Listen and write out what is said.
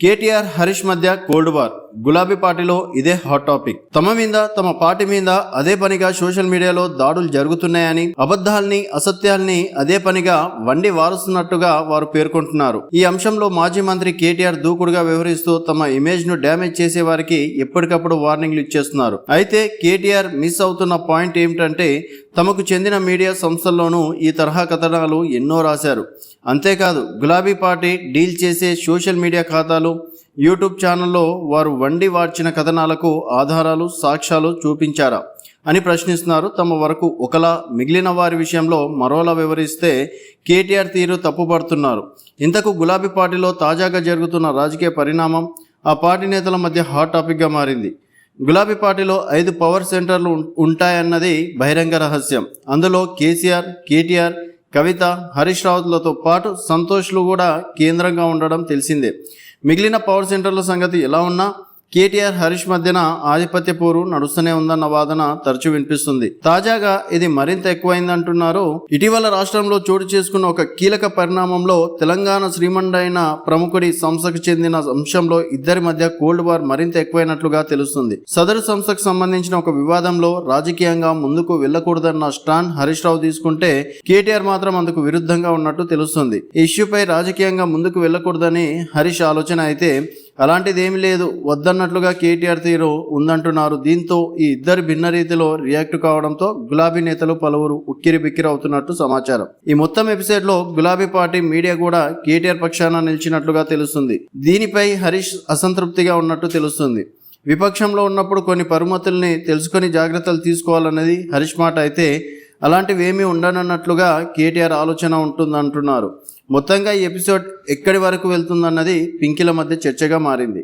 కేటీఆర్ హరీష్ మధ్య cold war గులాబీ పార్టీలో ఇదే హాట్ టాపిక్ తమ మీద తమ పార్టీ మీద అదే పనిగా సోషల్ మీడియాలో దాడులు జరుగుతున్నాయని అబద్ధాల్ని అసత్యాల్ని అదే పనిగా వండి వారుస్తున్నట్టుగా వారు పేర్కొంటున్నారు. ఈ అంశంలో మాజీ మంత్రి కేటీఆర్ దూకుడుగా వ్యవహరిస్తూ తమ ఇమేజ్ను డ్యామేజ్ చేసే వారికి ఎప్పటికప్పుడు వార్నింగ్లు ఇచ్చేస్తున్నారు. అయితే కేటీఆర్ మిస్ అవుతున్న పాయింట్ ఏమిటంటే తమకు చెందిన మీడియా సంస్థల్లోనూ ఈ తరహా కథనాలు ఎన్నో రాశారు. అంతేకాదు గులాబీ పార్టీ డీల్ చేసే సోషల్ మీడియా ఖాతాలు యూట్యూబ్ ఛానల్లో వారు వండి వార్చిన కథనాలకు ఆధారాలు సాక్ష్యాలు చూపించారా అని ప్రశ్నిస్తున్నారు. తమ వరకు ఒకలా మిగిలిన వారి విషయంలో మరోలా వివరిస్తే కేటీఆర్ తీరు తప్పుపడుతున్నారు. ఇంతకు గులాబీ పార్టీలో తాజాగా జరుగుతున్న రాజకీయ పరిణామం ఆ పార్టీ నేతల మధ్య హాట్ టాపిక్గా మారింది. గులాబీ పార్టీలో ఐదు పవర్ సెంటర్లు ఉంటాయన్నది బహిరంగ రహస్యం. అందులో కేసీఆర్ కేటీఆర్ కవిత హరీష్ రావులతో పాటు సంతోష్లు కూడా కేంద్రంగా ఉండడం తెలిసిందే. మిగిలిన పవర్ సెంటర్ల సంగతి ఎలా ఉన్నా కేటీఆర్ హరీష్ మధ్యన ఆధిపత్య పోరు నడుస్తూనే ఉందన్న వాదన తరచూ వినిపిస్తుంది. తాజాగా ఇది మరింత ఎక్కువైందంటున్నారు. ఇటీవల రాష్ట్రంలో చోటు చేసుకున్న ఒక కీలక పరిణామంలో తెలంగాణ శ్రీమండైన ప్రముఖుడి సంస్థకు చెందిన అంశంలో ఇద్దరి మధ్య కోల్డ్ వార్ మరింత ఎక్కువైనట్లుగా తెలుస్తుంది. సదరు సంస్థకు సంబంధించిన ఒక వివాదంలో రాజకీయంగా ముందుకు వెళ్ళకూడదన్న స్టాండ్ హరీష్ రావు తీసుకుంటే కేటీఆర్ మాత్రం అందుకు విరుద్ధంగా ఉన్నట్టు తెలుస్తుంది. ఇష్యూపై రాజకీయంగా ముందుకు వెళ్ళకూడదని హరీష్ ఆలోచన అయితే అలాంటిది ఏమీ లేదు. వద్దన్నట్లుగా కేటీఆర్ తీరు ఉందంటున్నారు. దీంతో ఈ ఇద్దరు భిన్న రీతిలో రియాక్ట్ కావడంతో గులాబీ నేతలు పలువురు ఉక్కిరి బిక్కిరి అవుతున్నట్టు సమాచారం. ఈ మొత్తం ఎపిసోడ్లో గులాబీ పార్టీ మీడియా కూడా కేటీఆర్ పక్షాన నిలిచినట్లుగా తెలుస్తుంది. దీనిపై హరీష్ అసంతృప్తిగా ఉన్నట్టు తెలుస్తుంది. విపక్షంలో ఉన్నప్పుడు కొన్ని పరిమితుల్ని తెలుసుకొని జాగ్రత్తలు తీసుకోవాలన్నది హరీష్ మాట అయితే అలాంటివి ఏమీ ఉండనన్నట్లుగా కేటీఆర్ ఆలోచన ఉంటుందంటున్నారు. మొత్తంగా ఈ ఎపిసోడ్ ఎక్కడి వరకు వెళ్తుందన్నది పింకిల మధ్య చర్చగా మారింది.